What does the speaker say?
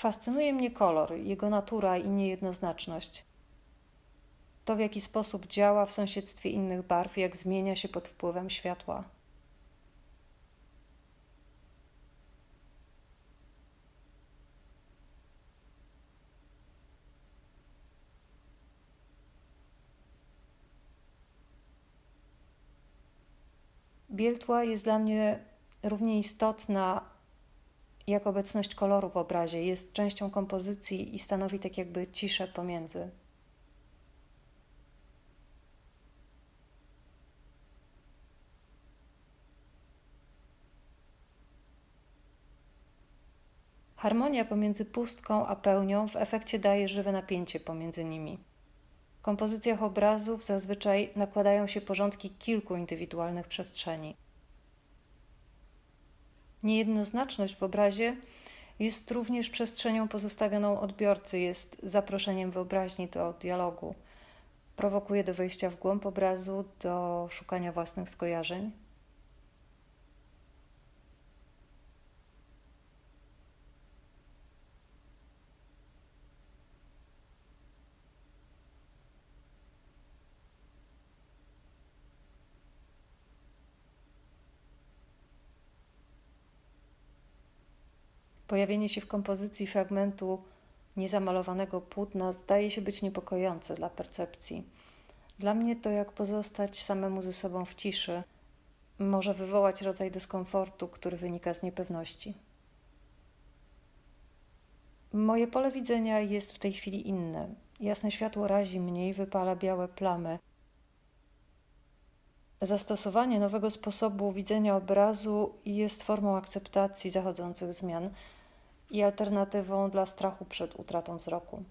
Fascynuje mnie kolor, jego natura i niejednoznaczność. To, w jaki sposób działa w sąsiedztwie innych barw, jak zmienia się pod wpływem światła. Biel tła jest dla mnie równie istotna jak obecność koloru w obrazie. Jest częścią kompozycji i stanowi tak jakby ciszę pomiędzy. Harmonia pomiędzy pustką a pełnią w efekcie daje żywe napięcie pomiędzy nimi. W kompozycjach obrazów zazwyczaj nakładają się porządki kilku indywidualnych przestrzeni. Niejednoznaczność w obrazie jest również przestrzenią pozostawioną odbiorcy, jest zaproszeniem wyobraźni do dialogu. Prowokuje do wejścia w głąb obrazu, do szukania własnych skojarzeń. Pojawienie się w kompozycji fragmentu niezamalowanego płótna zdaje się być niepokojące dla percepcji. Dla mnie to jak pozostać samemu ze sobą w ciszy, może wywołać rodzaj dyskomfortu, który wynika z niepewności. Moje pole widzenia jest w tej chwili inne. Jasne światło razi mnie i wypala białe plamy. Zastosowanie nowego sposobu widzenia obrazu jest formą akceptacji zachodzących zmian i alternatywą dla strachu przed utratą wzroku.